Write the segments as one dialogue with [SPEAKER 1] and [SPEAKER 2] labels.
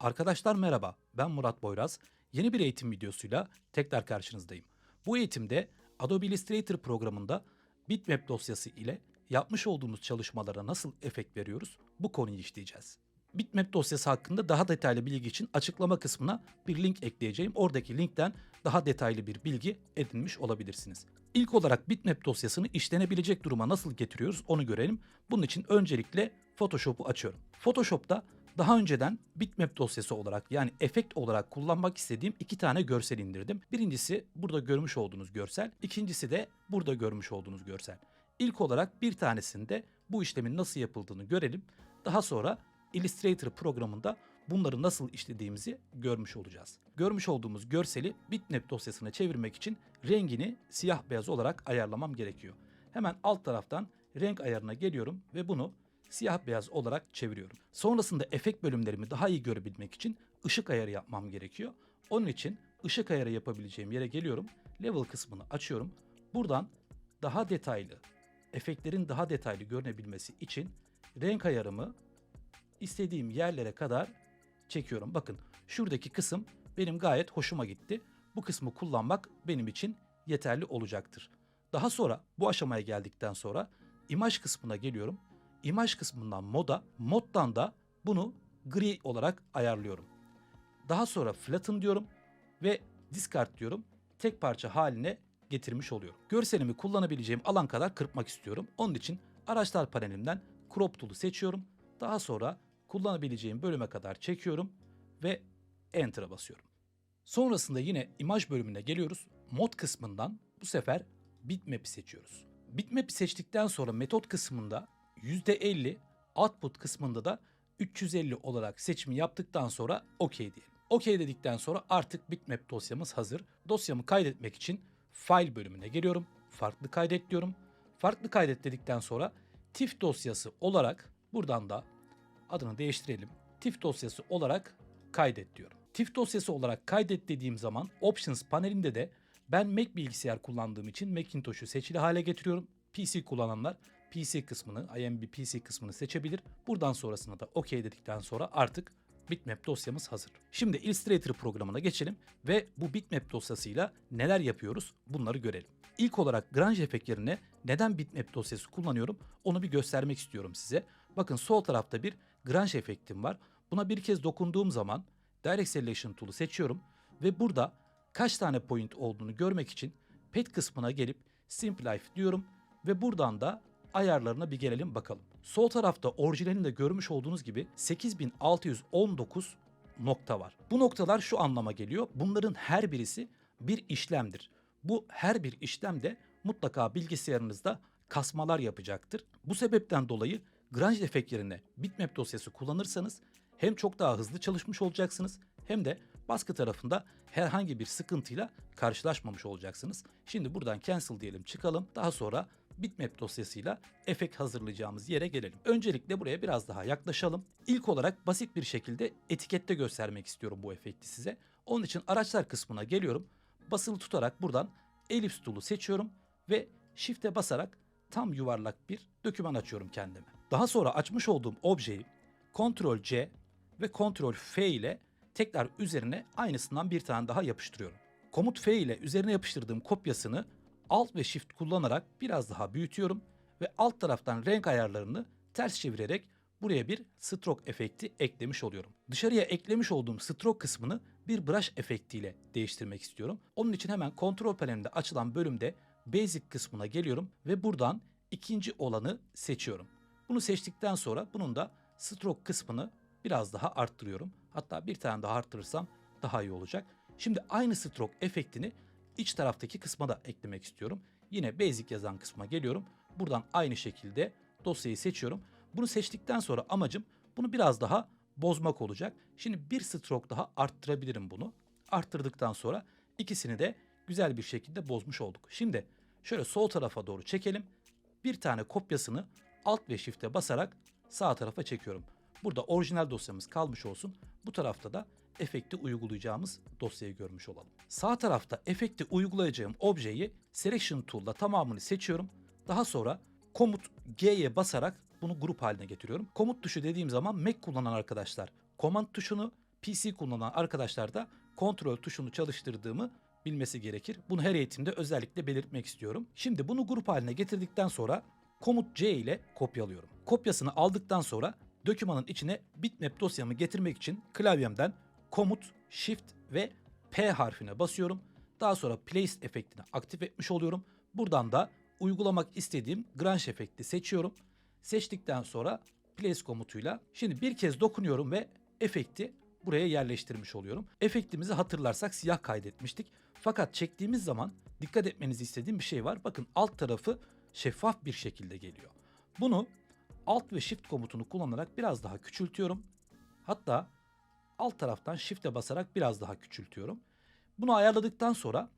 [SPEAKER 1] Arkadaşlar merhaba, ben Murat Boyraz. Yeni bir eğitim videosuyla tekrar karşınızdayım. Bu eğitimde Adobe Illustrator programında bitmap dosyası ile yapmış olduğumuz çalışmalara nasıl efekt veriyoruz bu konuyu işleyeceğiz. Bitmap dosyası hakkında daha detaylı bilgi için açıklama kısmına bir link ekleyeceğim. Oradaki linkten daha detaylı bir bilgi edinmiş olabilirsiniz. İlk olarak bitmap dosyasını işlenebilecek duruma nasıl getiriyoruz onu görelim. Bunun için öncelikle Photoshop'u açıyorum. Photoshop'ta daha önceden bitmap dosyası olarak yani efekt olarak kullanmak istediğim iki tane görsel indirdim. Birincisi burada görmüş olduğunuz görsel, ikincisi de burada görmüş olduğunuz görsel. İlk olarak bir tanesinde bu işlemin nasıl yapıldığını görelim. Daha sonra Illustrator programında bunları nasıl işlediğimizi görmüş olacağız. Görmüş olduğumuz görseli bitmap dosyasına çevirmek için rengini siyah beyaz olarak ayarlamam gerekiyor. Hemen alt taraftan renk ayarına geliyorum ve bunu siyah beyaz olarak çeviriyorum. Sonrasında efekt bölümlerimi daha iyi görebilmek için ışık ayarı yapmam gerekiyor. Onun için ışık ayarı yapabileceğim yere geliyorum. Level kısmını açıyorum. Buradan daha detaylı, efektlerin daha detaylı görünebilmesi için renk ayarımı istediğim yerlere kadar çekiyorum. Bakın şuradaki kısım benim gayet hoşuma gitti. Bu kısmı kullanmak benim için yeterli olacaktır. Daha sonra bu aşamaya geldikten sonra imaj kısmına geliyorum. İmaj kısmından moda, moddan da bunu gri olarak ayarlıyorum. Daha sonra flatten diyorum ve discard diyorum. Tek parça haline getirmiş oluyorum. Görselimi kullanabileceğim alan kadar kırpmak istiyorum. Onun için araçlar panelimden crop tool'u seçiyorum. Daha sonra kullanabileceğim bölüme kadar çekiyorum ve enter'a basıyorum. Sonrasında yine imaj bölümüne geliyoruz. Mod kısmından bu sefer bitmap'i seçiyoruz. Bitmap'i seçtikten sonra metot kısmında %50, output kısmında da 350 olarak seçimi yaptıktan sonra OK diyelim. OK dedikten sonra artık bitmap dosyamız hazır. Dosyamı kaydetmek için file bölümüne geliyorum. Farklı kaydet diyorum. Farklı kaydet dedikten sonra TIFF dosyası olarak buradan da adını değiştirelim. TIFF dosyası olarak kaydet diyorum. TIFF dosyası olarak kaydet dediğim zaman Options panelinde de ben Mac bilgisayar kullandığım için Macintosh'u seçili hale getiriyorum. PC kullananlar PC kısmını, IMB PC kısmını seçebilir. Buradan sonrasında da OK dedikten sonra artık bitmap dosyamız hazır. Şimdi Illustrator programına geçelim ve bu bitmap dosyasıyla neler yapıyoruz bunları görelim. İlk olarak Grunge efekt yerine neden bitmap dosyası kullanıyorum onu bir göstermek istiyorum size. Bakın sol tarafta bir Grunge efektim var. Buna bir kez dokunduğum zaman Direct Selection Tool'u seçiyorum ve burada kaç tane point olduğunu görmek için Pet kısmına gelip Simplify diyorum ve buradan da ayarlarına bir gelelim bakalım. Sol tarafta orijinalinde görmüş olduğunuz gibi 8619 nokta var. Bu noktalar şu anlama geliyor. Bunların her birisi bir işlemdir. Bu her bir işlem de mutlaka bilgisayarınızda kasmalar yapacaktır. Bu sebepten dolayı Grunge efekt yerine bitmap dosyası kullanırsanız hem çok daha hızlı çalışmış olacaksınız hem de baskı tarafında herhangi bir sıkıntıyla karşılaşmamış olacaksınız. Şimdi buradan cancel diyelim çıkalım. Daha sonra bitmap dosyasıyla efekt hazırlayacağımız yere gelelim. Öncelikle buraya biraz daha yaklaşalım. İlk olarak basit bir şekilde etikette göstermek istiyorum bu efekti size. Onun için araçlar kısmına geliyorum. Basılı tutarak buradan Ellipse tool'u seçiyorum ve Shift'e basarak tam yuvarlak bir doküman açıyorum kendime. Daha sonra açmış olduğum objeyi Ctrl C ve Ctrl F ile tekrar üzerine aynısından bir tane daha yapıştırıyorum. Komut F ile üzerine yapıştırdığım kopyasını Alt ve Shift kullanarak biraz daha büyütüyorum ve alt taraftan renk ayarlarını ters çevirerek buraya bir stroke efekti eklemiş oluyorum. Dışarıya eklemiş olduğum stroke kısmını bir brush efektiyle değiştirmek istiyorum. Onun için hemen kontrol panelimde açılan bölümde Basic kısmına geliyorum ve buradan ikinci olanı seçiyorum. Bunu seçtikten sonra bunun da stroke kısmını biraz daha arttırıyorum. Hatta bir tane daha arttırırsam daha iyi olacak. Şimdi aynı stroke efektini iç taraftaki kısma da eklemek istiyorum. Yine basic yazan kısma geliyorum. Buradan aynı şekilde dosyayı seçiyorum. Bunu seçtikten sonra amacım bunu biraz daha bozmak olacak. Şimdi bir stroke daha arttırabilirim bunu. Arttırdıktan sonra ikisini de güzel bir şekilde bozmuş olduk. Şimdi şöyle sol tarafa doğru çekelim. Bir tane kopyasını alt ve shift'e basarak sağ tarafa çekiyorum. Burada orijinal dosyamız kalmış olsun. Bu tarafta da efekti uygulayacağımız dosyayı görmüş olalım. Sağ tarafta efekti uygulayacağım objeyi Selection Tool'la tamamını seçiyorum. Daha sonra komut G'ye basarak bunu grup haline getiriyorum. Komut tuşu dediğim zaman Mac kullanan arkadaşlar Command tuşunu, PC kullanan arkadaşlar da kontrol tuşunu çalıştırdığımı bilmesi gerekir. Bunu her eğitimde özellikle belirtmek istiyorum. Şimdi bunu grup haline getirdikten sonra komut C ile kopyalıyorum. Kopyasını aldıktan sonra dokümanın içine bitmap dosyamı getirmek için klavyemden komut, shift ve P harfine basıyorum. Daha sonra place efektini aktif etmiş oluyorum. Buradan da uygulamak istediğim Grange efekti seçiyorum. Seçtikten sonra place komutuyla şimdi bir kez dokunuyorum ve efekti buraya yerleştirmiş oluyorum. Efektimizi hatırlarsak siyah kaydetmiştik. Fakat çektiğimiz zaman dikkat etmenizi istediğim bir şey var. Bakın alt tarafı şeffaf bir şekilde geliyor. Bunu Alt ve Shift komutunu kullanarak biraz daha küçültüyorum. Hatta alt taraftan Shift'e basarak biraz daha küçültüyorum. Bunu ayarladıktan sonra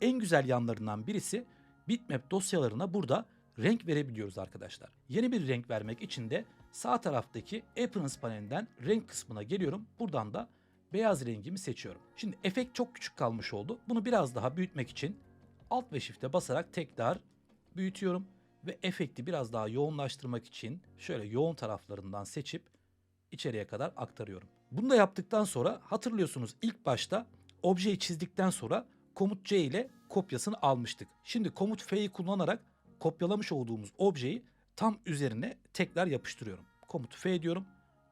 [SPEAKER 1] en güzel yanlarından birisi bitmap dosyalarına burada renk verebiliyoruz arkadaşlar. Yeni bir renk vermek için de sağ taraftaki Appearance panelinden renk kısmına geliyorum. Buradan da beyaz rengimi seçiyorum. Şimdi efekt çok küçük kalmış oldu. Bunu biraz daha büyütmek için Alt ve Shift'e basarak tekrar büyütüyorum ve efekti biraz daha yoğunlaştırmak için şöyle yoğun taraflarından seçip içeriye kadar aktarıyorum. Bunu da yaptıktan sonra hatırlıyorsunuz ilk başta objeyi çizdikten sonra komut C ile kopyasını almıştık. Şimdi komut F'yi kullanarak kopyalamış olduğumuz objeyi tam üzerine tekrar yapıştırıyorum. Komut F diyorum.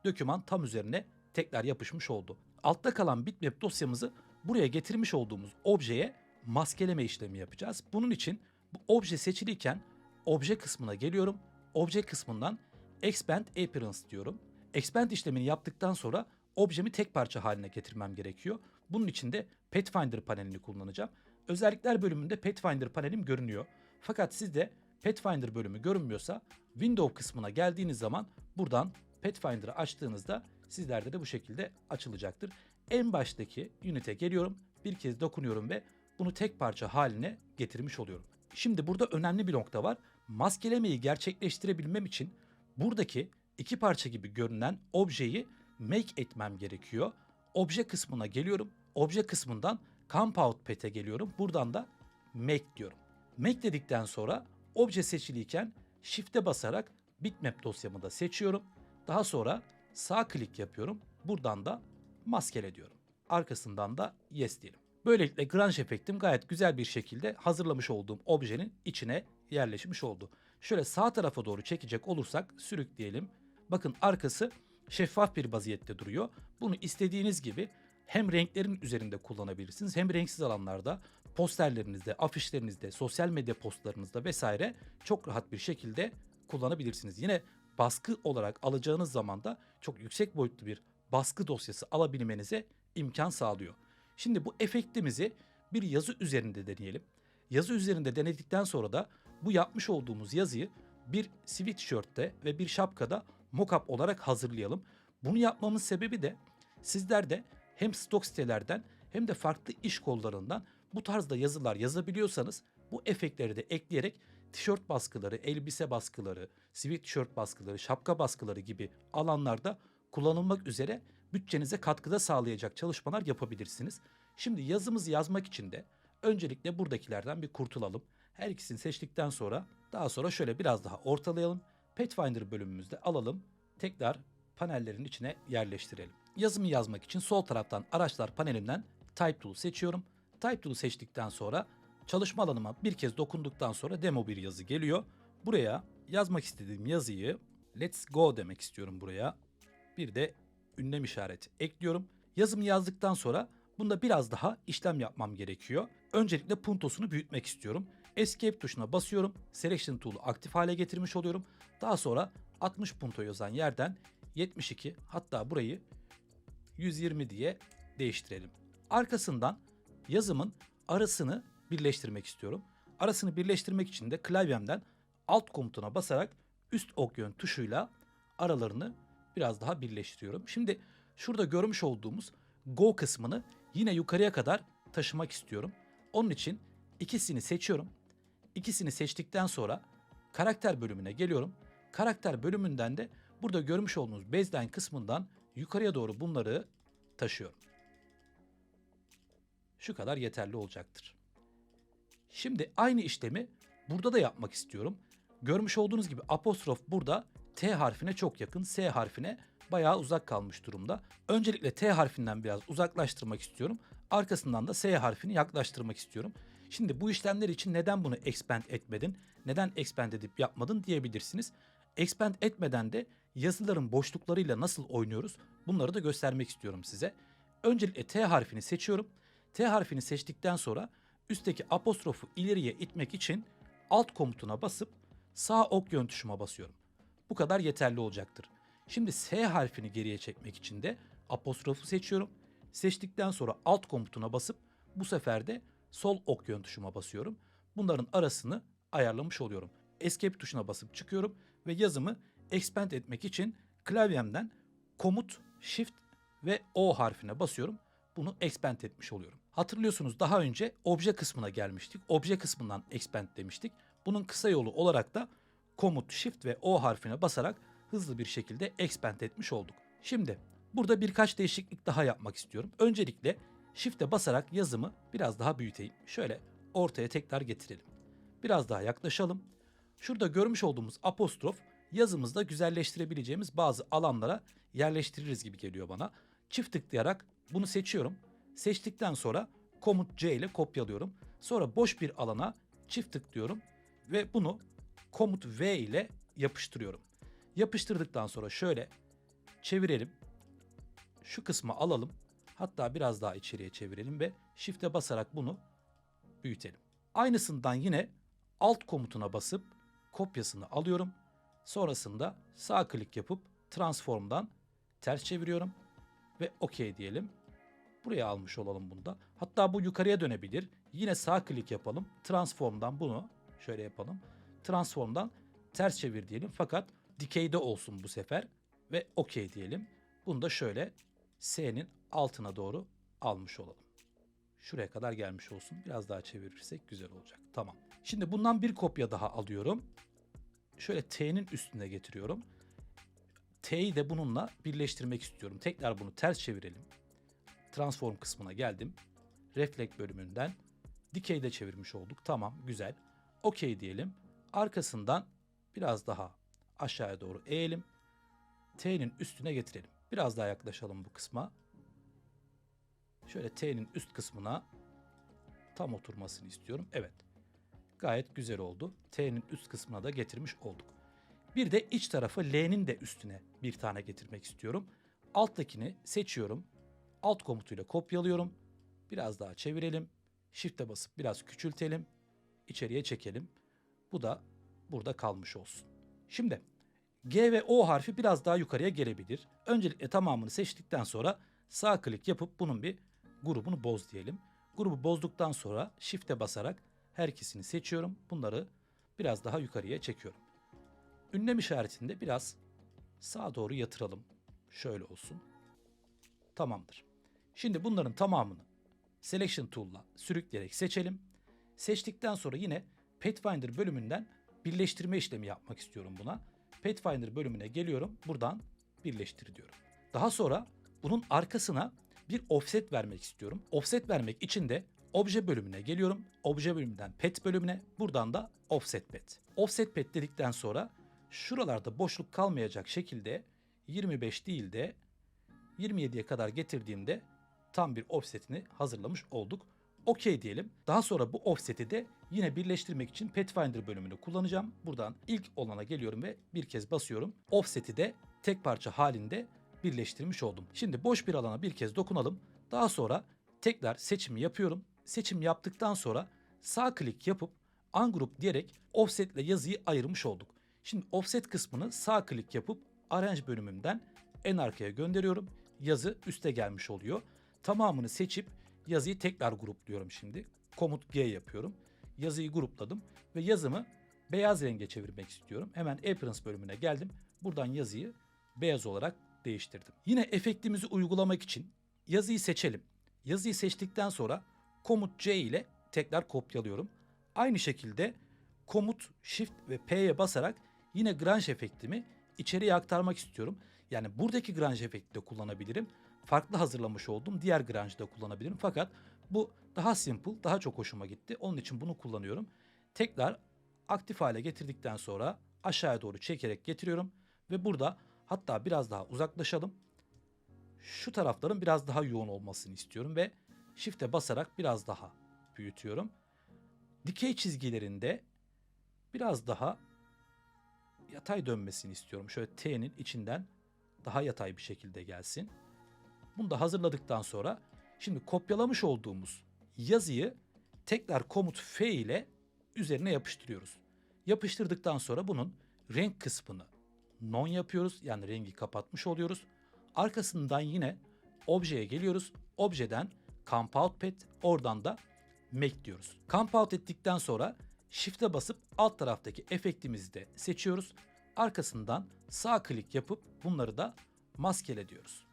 [SPEAKER 1] Döküman tam üzerine tekrar yapışmış oldu. Altta kalan bitmap dosyamızı buraya getirmiş olduğumuz objeye maskeleme işlemi yapacağız. Bunun için bu obje seçiliyken obje kısmına geliyorum. Obje kısmından expand appearance diyorum. Expand işlemini yaptıktan sonra objemi tek parça haline getirmem gerekiyor. Bunun için de Pathfinder panelini kullanacağım. Özellikler bölümünde Pathfinder panelim görünüyor. Fakat sizde Pathfinder bölümü görünmüyorsa Window kısmına geldiğiniz zaman buradan Pathfinder'ı açtığınızda sizlerde de bu şekilde açılacaktır. En baştaki unit'e geliyorum. Bir kez dokunuyorum ve bunu tek parça haline getirmiş oluyorum. Şimdi burada önemli bir nokta var. Maskelemeyi gerçekleştirebilmem için buradaki iki parça gibi görünen objeyi make etmem gerekiyor. Obje kısmına geliyorum. Obje kısmından compound path'e geliyorum. Buradan da make diyorum. Make dedikten sonra obje seçiliyken shift'e basarak bitmap dosyamı da seçiyorum. Daha sonra sağ klik yapıyorum. Buradan da maskele diyorum. Arkasından da yes diyelim. Böylelikle grunge efektim gayet güzel bir şekilde hazırlamış olduğum objenin içine yerleşmiş oldu. Şöyle sağ tarafa doğru çekecek olursak sürükleyelim. Bakın arkası şeffaf bir vaziyette duruyor. Bunu istediğiniz gibi hem renklerin üzerinde kullanabilirsiniz hem renksiz alanlarda posterlerinizde, afişlerinizde, sosyal medya postlarınızda vesaire çok rahat bir şekilde kullanabilirsiniz. Yine baskı olarak alacağınız zaman da çok yüksek boyutlu bir baskı dosyası alabilmenize imkan sağlıyor. Şimdi bu efektimizi bir yazı üzerinde deneyelim. Yazı üzerinde denedikten sonra da bu yapmış olduğumuz yazıyı bir sweatshirt'te ve bir şapkada mockup olarak hazırlayalım. Bunu yapmamın sebebi de sizler de hem stok sitelerden hem de farklı iş kollarından bu tarzda yazılar yazabiliyorsanız bu efektleri de ekleyerek tişört baskıları, elbise baskıları, sweatshirt baskıları, şapka baskıları gibi alanlarda kullanılmak üzere bütçenize katkıda sağlayacak çalışmalar yapabilirsiniz. Şimdi yazımızı yazmak için de öncelikle buradakilerden bir kurtulalım. Her ikisini seçtikten sonra daha sonra şöyle biraz daha ortalayalım. Pathfinder bölümümüzde alalım. Tekrar panellerin içine yerleştirelim. Yazımı yazmak için sol taraftan araçlar panelinden Type Tool seçiyorum. Type Tool'u seçtikten sonra çalışma alanıma bir kez dokunduktan sonra demo bir yazı geliyor. Buraya yazmak istediğim yazıyı Let's Go demek istiyorum buraya. Bir de ünlem işareti ekliyorum. Yazımı yazdıktan sonra bunda biraz daha işlem yapmam gerekiyor. Öncelikle puntosunu büyütmek istiyorum. Escape tuşuna basıyorum. Selection Tool'u aktif hale getirmiş oluyorum. Daha sonra 60 punto yazan yerden 72 hatta burayı 120 diye değiştirelim. Arkasından yazımın arasını birleştirmek istiyorum. Arasını birleştirmek için de klavyemden alt komutuna basarak üst ok yön tuşuyla aralarını biraz daha birleştiriyorum. Şimdi şurada görmüş olduğumuz Go kısmını yine yukarıya kadar taşımak istiyorum. Onun için ikisini seçiyorum. İkisini seçtikten sonra karakter bölümüne geliyorum. Karakter bölümünden de burada görmüş olduğunuz baseline kısmından yukarıya doğru bunları taşıyorum. Şu kadar yeterli olacaktır. Şimdi aynı işlemi burada da yapmak istiyorum. Görmüş olduğunuz gibi apostrof burada T harfine çok yakın, S harfine bayağı uzak kalmış durumda. Öncelikle T harfinden biraz uzaklaştırmak istiyorum. Arkasından da S harfini yaklaştırmak istiyorum. Şimdi bu işlemler için neden bunu expand etmedin, neden expand edip yapmadın diyebilirsiniz. Expand etmeden de yazıların boşluklarıyla nasıl oynuyoruz bunları da göstermek istiyorum size. Öncelikle T harfini seçiyorum. T harfini seçtikten sonra üstteki apostrofu ileriye itmek için alt komutuna basıp sağ ok yön tuşuma basıyorum. Bu kadar yeterli olacaktır. Şimdi S harfini geriye çekmek için de apostrofu seçiyorum. Seçtikten sonra alt komutuna basıp bu sefer de sol ok yön tuşuma basıyorum. Bunların arasını ayarlamış oluyorum. Escape tuşuna basıp çıkıyorum ve yazımı expand etmek için klavyemden komut, shift ve O harfine basıyorum. Bunu expand etmiş oluyorum. Hatırlıyorsunuz daha önce obje kısmına gelmiştik. Obje kısmından expand demiştik. Bunun kısa yolu olarak da komut, shift ve O harfine basarak hızlı bir şekilde expand etmiş olduk. Şimdi burada birkaç değişiklik daha yapmak istiyorum. Öncelikle shift'e basarak yazımı biraz daha büyüteyim. Şöyle ortaya tekrar getirelim. Biraz daha yaklaşalım. Şurada görmüş olduğumuz apostrof yazımızda güzelleştirebileceğimiz bazı alanlara yerleştiririz gibi geliyor bana. Çift tıklayarak bunu seçiyorum. Seçtikten sonra komut C ile kopyalıyorum. Sonra boş bir alana çift tıklıyorum ve bunu komut V ile yapıştırıyorum. Yapıştırdıktan sonra şöyle çevirelim. Şu kısmı alalım. Hatta biraz daha içeriye çevirelim ve shift'e basarak bunu büyütelim. Aynısından yine alt komutuna basıp kopyasını alıyorum. Sonrasında sağ klik yapıp transform'dan ters çeviriyorum ve OK diyelim. Buraya almış olalım bunu da. Hatta bu yukarıya dönebilir. Yine sağ klik yapalım. Transform'dan bunu şöyle yapalım. Transform'dan ters çevir diyelim. Fakat dikeyde olsun bu sefer ve OK diyelim. Bunu da şöyle S'nin altına doğru almış olalım. Şuraya kadar gelmiş olsun. Biraz daha çevirirsek güzel olacak. Tamam. Şimdi bundan bir kopya daha alıyorum. Şöyle T'nin üstüne getiriyorum. T'yi de bununla birleştirmek istiyorum. Tekrar bunu ters çevirelim. Transform kısmına geldim. Reflect bölümünden dikeyde çevirmiş olduk. Tamam, güzel. OK diyelim. Arkasından biraz daha aşağıya doğru eğelim. T'nin üstüne getirelim. Biraz daha yaklaşalım bu kısma. Şöyle T'nin üst kısmına tam oturmasını istiyorum. Evet. Gayet güzel oldu. T'nin üst kısmına da getirmiş olduk. Bir de iç tarafı L'nin de üstüne bir tane getirmek istiyorum. Alttakini seçiyorum. Alt komutuyla kopyalıyorum. Biraz daha çevirelim. Shift'e basıp biraz küçültelim. İçeriye çekelim. Bu da burada kalmış olsun. Şimdi G ve O harfi biraz daha yukarıya gelebilir. Öncelikle tamamını seçtikten sonra sağ klik yapıp bunun bir grubunu boz diyelim. Grubu bozduktan sonra Shift'e basarak her ikisini seçiyorum. Bunları biraz daha yukarıya çekiyorum. Ünlem işaretinde biraz sağa doğru yatıralım. Şöyle olsun. Tamamdır. Şimdi bunların tamamını Selection Tool'la sürükleyerek seçelim. Seçtikten sonra yine Pathfinder bölümünden birleştirme işlemi yapmak istiyorum buna. Pathfinder bölümüne geliyorum. Buradan birleştir diyorum. Daha sonra bunun arkasına bir offset vermek istiyorum. Offset vermek için de obje bölümüne geliyorum. Obje bölümünden pet bölümüne, buradan da offset pet. Offset pet dedikten sonra şuralarda boşluk kalmayacak şekilde 25 değil de 27'ye kadar getirdiğimde tam bir offsetini hazırlamış olduk. OK diyelim. Daha sonra bu offset'i de yine birleştirmek için Pathfinder bölümünü kullanacağım. Buradan ilk olana geliyorum ve bir kez basıyorum. Offset'i de tek parça halinde birleştirmiş oldum. Şimdi boş bir alana bir kez dokunalım. Daha sonra tekrar seçimi yapıyorum. Seçim yaptıktan sonra sağ klik yapıp ungroup diyerek offset ile yazıyı ayırmış olduk. Şimdi offset kısmını sağ klik yapıp arrange bölümümden en arkaya gönderiyorum. Yazı üste gelmiş oluyor. Tamamını seçip yazıyı tekrar grupluyorum şimdi. Komut G yapıyorum. Yazıyı grupladım ve yazımı beyaz renge çevirmek istiyorum. Hemen Appearance bölümüne geldim. Buradan yazıyı beyaz olarak değiştirdim. Yine efektimizi uygulamak için yazıyı seçelim. Yazıyı seçtikten sonra komut C ile tekrar kopyalıyorum. Aynı şekilde komut Shift ve P'ye basarak yine grunge efektimi içeriye aktarmak istiyorum. Yani buradaki grunge efekti de kullanabilirim. Farklı hazırlamış olduğum diğer grunge'ı da kullanabilirim. Fakat bu daha simple, daha çok hoşuma gitti. Onun için bunu kullanıyorum. Tekrar aktif hale getirdikten sonra aşağıya doğru çekerek getiriyorum. Ve burada Hatta biraz daha uzaklaşalım. Şu tarafların biraz daha yoğun olmasını istiyorum ve Shift'e basarak biraz daha büyütüyorum. Dikey çizgilerinde biraz daha yatay dönmesini istiyorum. Şöyle T'nin içinden daha yatay bir şekilde gelsin. Bunu da hazırladıktan sonra şimdi kopyalamış olduğumuz yazıyı tekrar komut F ile üzerine yapıştırıyoruz. Yapıştırdıktan sonra bunun renk kısmını non yapıyoruz. Yani rengi kapatmış oluyoruz. Arkasından yine objeye geliyoruz. Objeden compound pet oradan da make diyoruz. Compound ettikten sonra shift'e basıp alt taraftaki efektimizi de seçiyoruz. Arkasından sağ klik yapıp bunları da maskele diyoruz.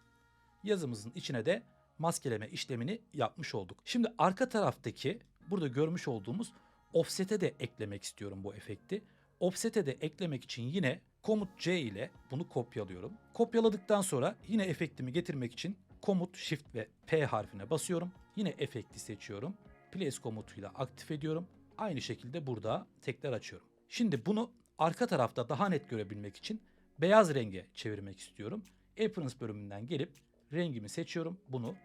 [SPEAKER 1] Yazımızın içine de maskeleme işlemini yapmış olduk. Şimdi arka taraftaki burada görmüş olduğumuz offset'e de eklemek istiyorum bu efekti. Offset'e de eklemek için yine komut C ile bunu kopyalıyorum. Kopyaladıktan sonra yine efektimi getirmek için komut Shift ve P harfine basıyorum. Yine efekti seçiyorum. Place komutuyla aktif ediyorum. Aynı şekilde burada tekrar açıyorum. Şimdi bunu arka tarafta daha net görebilmek için beyaz renge çevirmek istiyorum. Appearance bölümünden gelip rengimi seçiyorum. Bunu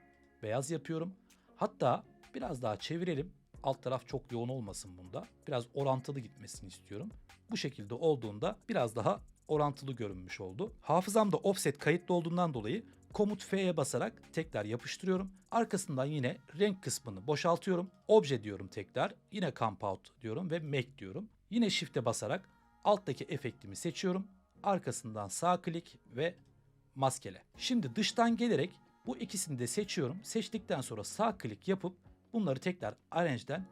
[SPEAKER 1] beyaz yapıyorum. Hatta biraz daha çevirelim. Alt taraf çok yoğun olmasın bunda. Biraz orantılı gitmesini istiyorum. Bu şekilde olduğunda biraz daha orantılı görünmüş oldu. Hafızamda offset kayıtlı olduğundan dolayı komut F'ye basarak tekrar yapıştırıyorum. Arkasından yine renk kısmını boşaltıyorum. Obje diyorum tekrar. Yine compound diyorum ve make diyorum. Yine shift'e basarak alttaki efektimi seçiyorum. Arkasından sağ klik ve maskele. Şimdi dıştan gelerek bu ikisini de seçiyorum. Seçtikten sonra sağ klik yapıp bunları tekrar arrange'den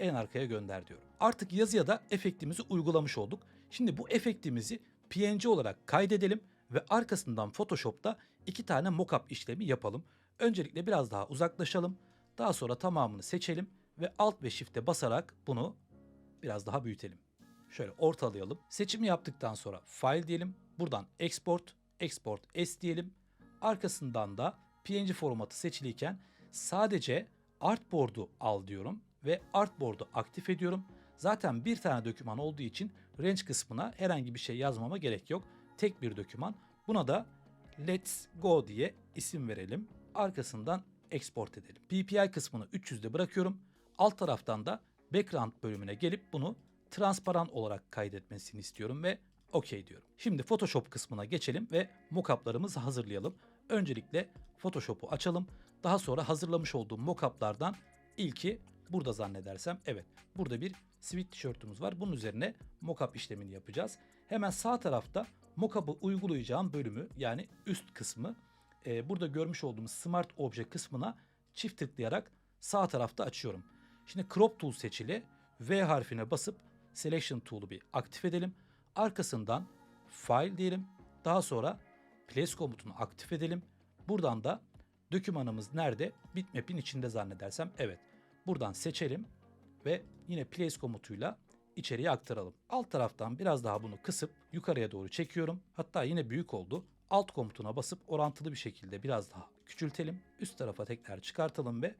[SPEAKER 1] en arkaya gönder diyorum. Artık yazıya da efektimizi uygulamış olduk. Şimdi bu efektimizi PNG olarak kaydedelim ve arkasından Photoshop'ta iki tane mockup işlemi yapalım. Öncelikle biraz daha uzaklaşalım. Daha sonra tamamını seçelim ve Alt ve Shift'e basarak bunu biraz daha büyütelim. Şöyle ortalayalım. Seçimi yaptıktan sonra File diyelim. Buradan Export, Export S diyelim. Arkasından da PNG formatı seçiliyken sadece Artboard'u al diyorum ve Artboard'u aktif ediyorum. Zaten bir tane doküman olduğu için range kısmına herhangi bir şey yazmama gerek yok. Tek bir doküman. Buna da Let's Go diye isim verelim. Arkasından export edelim. PPI kısmını 300'de bırakıyorum. Alt taraftan da background bölümüne gelip bunu transparan olarak kaydetmesini istiyorum ve OK diyorum. Şimdi Photoshop kısmına geçelim ve mockup'larımızı hazırlayalım. Öncelikle Photoshop'u açalım. Daha sonra hazırlamış olduğum mockup'lardan ilki burada zannedersem evet. Burada bir sweat tişörtümüz var. Bunun üzerine mockup işlemini yapacağız. Hemen sağ tarafta mockup'ı uygulayacağım bölümü yani üst kısmı e, burada görmüş olduğumuz Smart Obje kısmına çift tıklayarak sağ tarafta açıyorum. Şimdi Crop Tool seçili V harfine basıp Selection Tool'u bir aktif edelim. Arkasından File diyelim. Daha sonra Place komutunu aktif edelim. Buradan da dokümanımız nerede? Bitmap'in içinde zannedersem. Evet. Buradan seçelim ve yine Place komutuyla içeriye aktaralım. Alt taraftan biraz daha bunu kısıp yukarıya doğru çekiyorum. Hatta yine büyük oldu. Alt komutuna basıp orantılı bir şekilde biraz daha küçültelim. Üst tarafa tekrar çıkartalım ve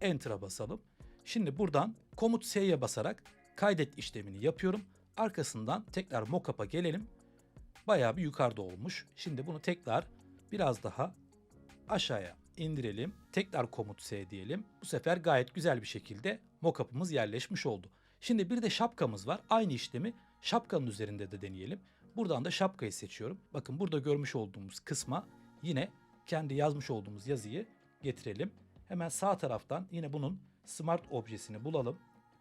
[SPEAKER 1] Enter'a basalım. Şimdi buradan komut S'ye basarak kaydet işlemini yapıyorum. Arkasından tekrar mockup'a gelelim. Bayağı bir yukarıda olmuş. Şimdi bunu tekrar biraz daha aşağıya indirelim. Tekrar komut S diyelim. Bu sefer gayet güzel bir şekilde mockup'ımız yerleşmiş oldu. Şimdi bir de şapkamız var. Aynı işlemi şapkanın üzerinde de deneyelim. Buradan da şapkayı seçiyorum. Bakın burada görmüş olduğumuz kısma yine kendi yazmış olduğumuz yazıyı getirelim. Hemen sağ taraftan yine bunun Smart objesini bulalım.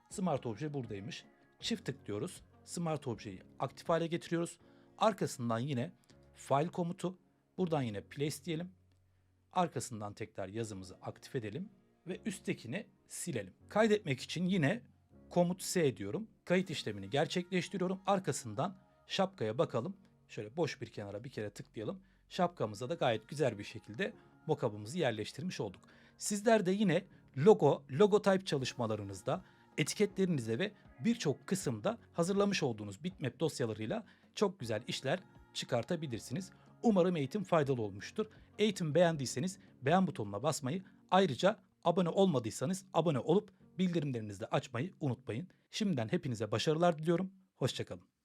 [SPEAKER 1] Smart obje buradaymış. Çift tıklıyoruz. Smart objeyi aktif hale getiriyoruz. Arkasından yine file komutu. Buradan yine place diyelim. Arkasından tekrar yazımızı aktif edelim ve üsttekini silelim. Kaydetmek için yine komut S diyorum. Kayıt işlemini gerçekleştiriyorum. Arkasından şapkaya bakalım. Şöyle boş bir kenara bir kere tıklayalım. Şapkamıza da gayet güzel bir şekilde mockup'ımızı yerleştirmiş olduk. Sizler de yine logo, logotype çalışmalarınızda, etiketlerinize ve birçok kısımda hazırlamış olduğunuz bitmap dosyalarıyla çok güzel işler çıkartabilirsiniz. Umarım eğitim faydalı olmuştur. Eğitim beğendiyseniz beğen butonuna basmayı, ayrıca abone olmadıysanız abone olup bildirimlerinizi de açmayı unutmayın. Şimdiden hepinize başarılar diliyorum. Hoşçakalın.